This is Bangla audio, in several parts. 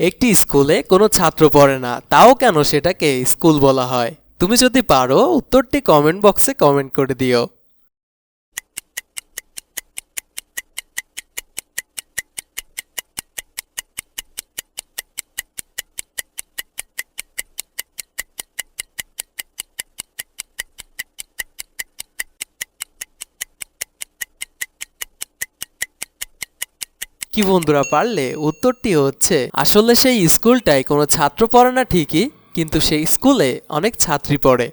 একটি স্কুলে কোনো ছাত্র পড়ে না, তাও কেন সেটাকে স্কুল বলা হয়? তুমি যদি পারো, উত্তরটি কমেন্ট বক্সে কমেন্ট করে দিও। কি বন্ধুরা পারলে? উত্তরটি হচ্ছে, আসলে সেই স্কুলটায় কোনো ছাত্র পড়ে না ঠিকই, কিন্তু সেই স্কুলে অনেক ছাত্রী পড়ে।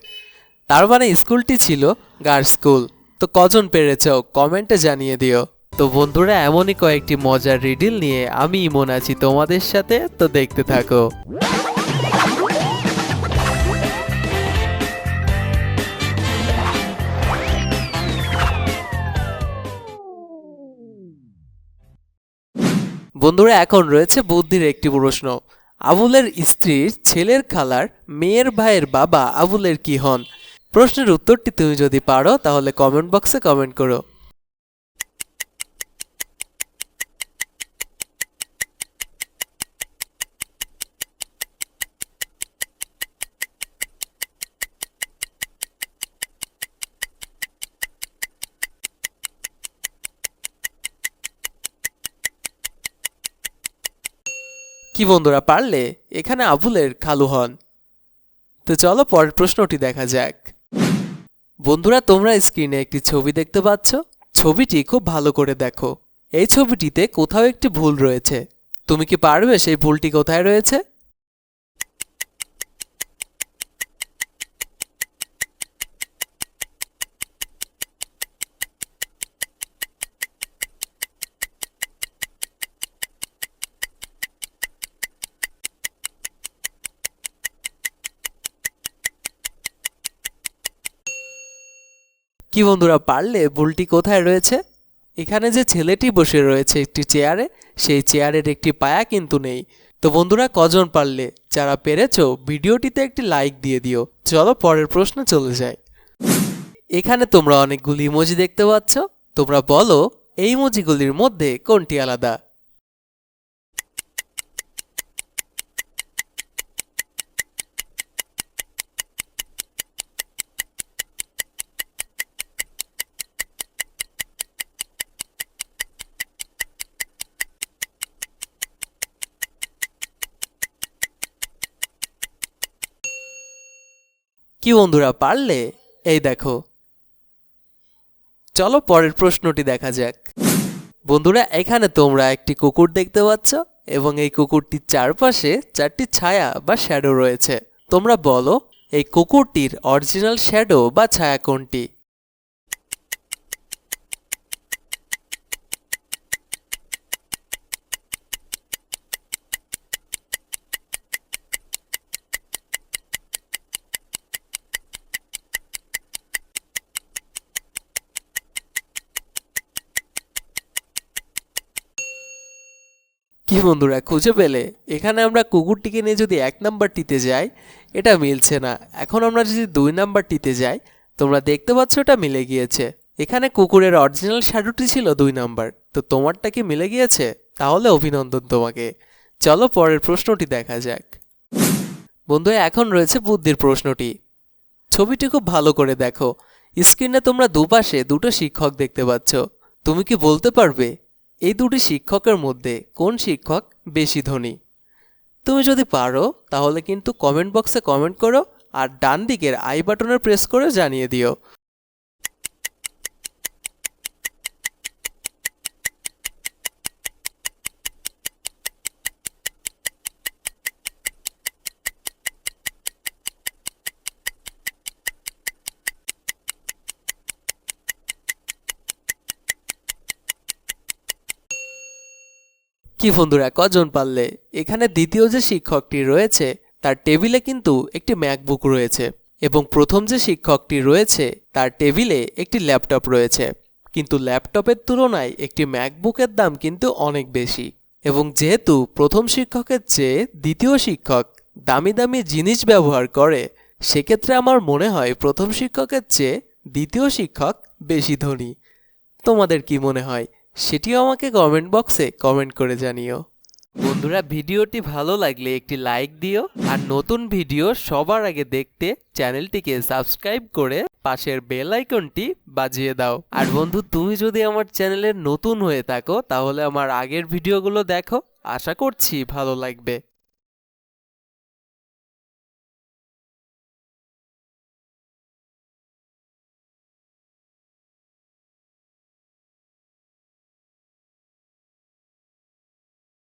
তার মানে স্কুলটি ছিল গার্লস স্কুল। তো কজন পেরেছ? কমেন্টে জানিয়ে দিও। তো বন্ধুরা, এমনই কয়েকটি মজার রিডিল নিয়ে আমি ইমন আছি তোমাদের সাথে, তো দেখতে থাকো। বন্ধুরা, এখন রয়েছে বুদ্ধির একটি প্রশ্ন। আবুলের স্ত্রীর ছেলের খালার মেয়ের ভাইয়ের বাবা আবুলের কি হন? প্রশ্নের উত্তরটি তুমি যদি পারো, তাহলে কমেন্ট বক্সে কমেন্ট করো। কি বন্ধুরা, পারলে? এখানে আবুলের খালু হন। তো চলো পরের প্রশ্নটি দেখা যাক। বন্ধুরা, তোমরা স্ক্রিনে একটি ছবি দেখতে পাচ্ছ। ছবিটি খুব ভালো করে দেখো। এই ছবিটিতে কোথাও একটি ভুল রয়েছে। তুমি কি পারবে সেই ভুলটি কোথায় রয়েছে? কি বন্ধুরা, পারলে ভুলটি কোথায় রয়েছে? এখানে যে ছেলেটি বসে রয়েছে একটি চেয়ারে, সেই চেয়ারের একটি পায়া কিন্তু নেই। তো বন্ধুরা, কজন পারলে? যারা পেরেছ, ভিডিওটিতে একটি লাইক দিয়ে দিও। চলো পরের প্রশ্নে চলে যাই। এখানে তোমরা অনেকগুলি ইমোজি দেখতে পাচ্ছ। তোমরা বলো, এই ইমোজিগুলির মধ্যে কোনটি আলাদা? কি বন্ধুরা পারলে? এই দেখো। চলো পরের প্রশ্নটি দেখা যাক। বন্ধুরা, এখানে তোমরা একটি কুকুর দেখতে পাচ্ছ এবং এই কুকুরটির চারপাশে চারটি ছায়া বা শ্যাডো রয়েছে। তোমরা বলো, এই কুকুরটির অরিজিনাল শ্যাডো বা ছায়া কোনটি? কি বন্ধুরা, খুঁজে পেলে? এখানে আমরা কুকুরটিকে নিয়ে যদি এক নাম্বারটিতে যাই, এটা মিলছে না। এখন আমরা যদি দুই নাম্বারটিতে যাই, তোমরা দেখতে পাচ্ছ এটা মিলে গিয়েছে। এখানে কুকুরের অরিজিনাল শ্যাডোটি ছিল দুই নাম্বার। তো তোমারটা কি মিলে গিয়েছে? তাহলে অভিনন্দন তোমাকে। চলো পরের প্রশ্নটি দেখা যাক। বন্ধু, এখন রয়েছে বুদ্ধির প্রশ্নটি। ছবিটি খুব ভালো করে দেখো। স্ক্রিনে তোমরা দুপাশে দুটো শিক্ষক দেখতে পাচ্ছ। তুমি কি বলতে পারবে? এই দুটি শিক্ষকের মধ্যে কোন শিক্ষক বেশি ধনী? তুমি যদি পারো, তাহলে কিন্তু কমেন্ট বক্সে কমেন্ট করো আর ডান দিকের আই বাটনে প্রেস করে জানিয়ে দিও। কি বন্ধুরা, কজন পারলে? এখানে দ্বিতীয় যে শিক্ষকটি রয়েছে, তার টেবিলে কিন্তু একটি ম্যাকবুক রয়েছে এবং প্রথম যে শিক্ষকটি রয়েছে, তার টেবিলে একটি ল্যাপটপ রয়েছে। কিন্তু ল্যাপটপের তুলনায় একটি ম্যাকবুকের দাম কিন্তু অনেক বেশি এবং যেহেতু প্রথম শিক্ষকের চেয়ে দ্বিতীয় শিক্ষক দামি দামি জিনিস ব্যবহার করে, সেক্ষেত্রে আমার মনে হয় প্রথম শিক্ষকের চেয়ে দ্বিতীয় শিক্ষক বেশি ধনী। তোমাদের কি মনে হয়? সেটিও আমাকে কমেন্ট বক্সে কমেন্ট করে জানিও। বন্ধুরা, ভিডিওটি ভালো লাগলে একটি লাইক দিও, আর নতুন ভিডিও সবার আগে দেখতে চ্যানেলটিকে সাবস্ক্রাইব করে পাশের বেল আইকনটি বাজিয়ে দাও। আর বন্ধু, তুমি যদি আমার চ্যানেলের নতুন হয়ে থাকো, তাহলে আমার আগের ভিডিওগুলো দেখো। আশা করছি ভালো লাগবে।